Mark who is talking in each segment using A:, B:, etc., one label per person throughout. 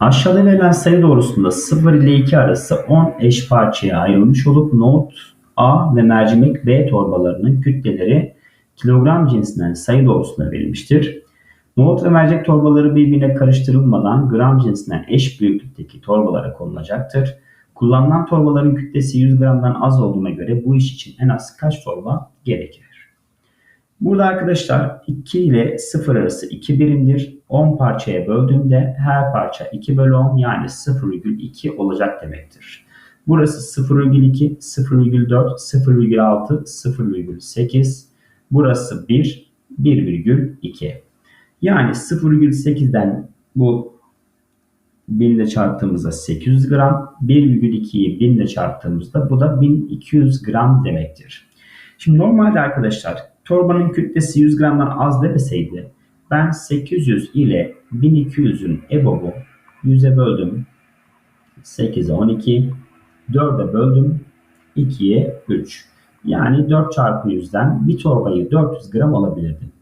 A: Aşağıda verilen sayı doğrusunda 0 ile 2 arası 10 eş parçaya ayrılmış olup nohut A ve mercimek B torbalarının kütleleri kilogram cinsinden sayı doğrusunda verilmiştir. Nohut ve mercek torbaları birbirine karıştırılmadan gram cinsinden eş büyüklükteki torbalara konulacaktır. Kullanılan torbaların kütlesi 100 gramdan az olduğuna göre bu iş için en az kaç torba gerekir? Burada arkadaşlar 2 ile 0 arası 2 birimdir. 10 parçaya böldüğümde her parça 2 bölü 10 yani 0,2 olacak demektir. Burası 0,2, 0,4, 0,6, 0,8. Burası 1, 1,2. Yani 0,8'den bu 1000 ile çarptığımızda 800 gram, 1,2'yi 1000 ile çarptığımızda bu da 1200 gram demektir. Şimdi normalde arkadaşlar torbanın kütlesi 100 gramdan az demeseydi ben 800 ile 1200'ün EBOB'u 100'e böldüm. 8'e 12, 4'e böldüm. 2'ye 3. Yani 4 çarpı 100'den bir torbayı 400 gram alabilirdim.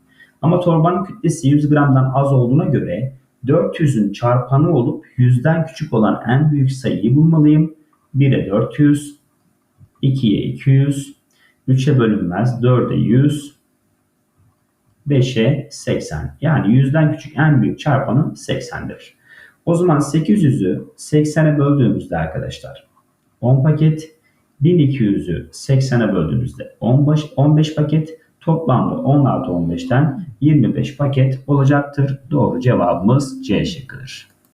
A: Ama torbanın kütlesi 100 gramdan az olduğuna göre 400'ün çarpanı olup 100'den küçük olan en büyük sayıyı bulmalıyım. 1'e 400, 2'ye 200, 3'e bölünmez, 4'e 100, 5'e 80. Yani 100'den küçük en büyük çarpanı 80'dir. O zaman 800'ü 80'e böldüğümüzde arkadaşlar 10 paket, 1200'ü 80'e böldüğümüzde 15, 15 paket, toplamda 10 artı 15'ten 25 paket olacaktır. Doğru cevabımız C şıkkıdır.